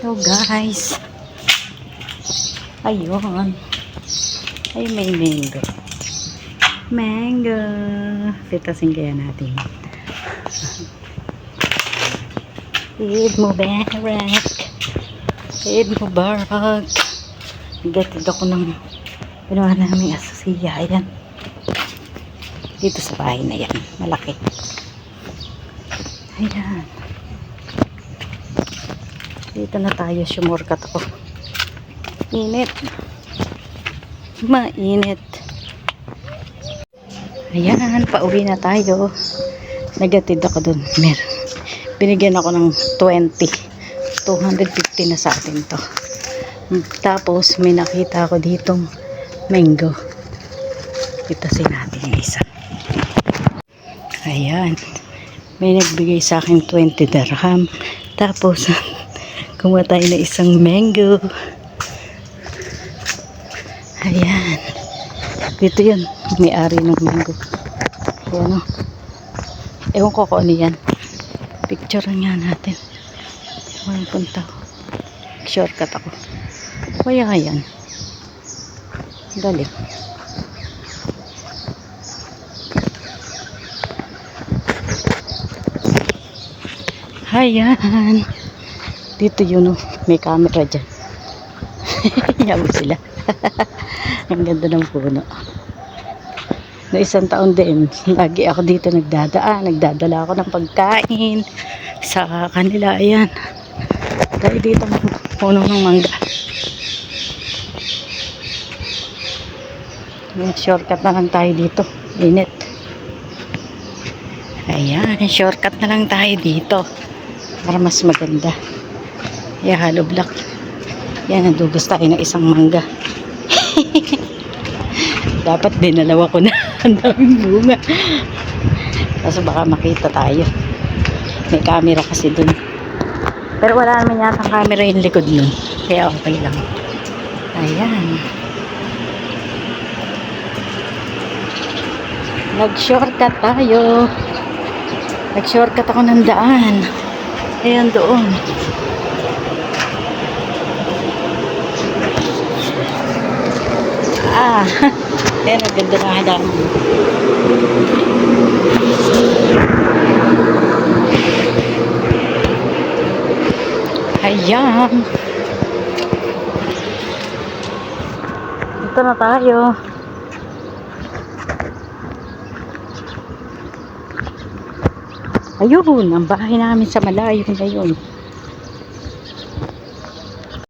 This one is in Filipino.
Hello guys. Ayun. Ay, may mango. Mango. Pitasin kaya natin. Eid Mubarak. Eid Mubarak. Nagatid ako ng ginawa namin asosiya. Ayan. Dito sa bahay na yan. Malaki. Ayan. Dito na tayo. Sumurkat ako. Init. Mainit. Ayan. Pauwi na tayo. Nagatid ako dun. Mer. Binigyan ako ng 20. 250 na sa atin to. Tapos may nakita ako ditong mango. Itasin natin yung isa. Ayan. May nagbigay sa akin 20 dirham. Tapos, kumuha tayo na isang mango. Ayan. Dito yun. May-ari ng mango. Ayan o. Ewan ko kung ano yan. Picture nga natin. Walang punta ko. Shortcut ako. Kaya nga yan. Dali. Ayan. Dito yun oh. May camera dyan. Yawa sila. Ang ganda ng puno. No isang taon din, lagi ako dito nagdadaan, nagdadala ako ng pagkain sa kanila. Ayan. Dahil dito ang puno ng mangga. Ayan, shortcut na lang tayo dito. Init. Ayan, shortcut na lang tayo dito. Para mas maganda. Ayan, hollow block. Yan, nadugas tayo ng isang mangga. Dapat dinalawa ko na. Ang daming bunga. Kaso baka makita tayo. May camera kasi dun. Pero wala naman yata camera yung likod nun. Kaya okay lang. Ayan. Nag-shortcut tayo. Nag-shortcut ako ng daan. Ayan doon. Ah, ang ganda ng halaman. Ayan. Dito na tayo. Ayun, ang bahay namin sa malayo na yun.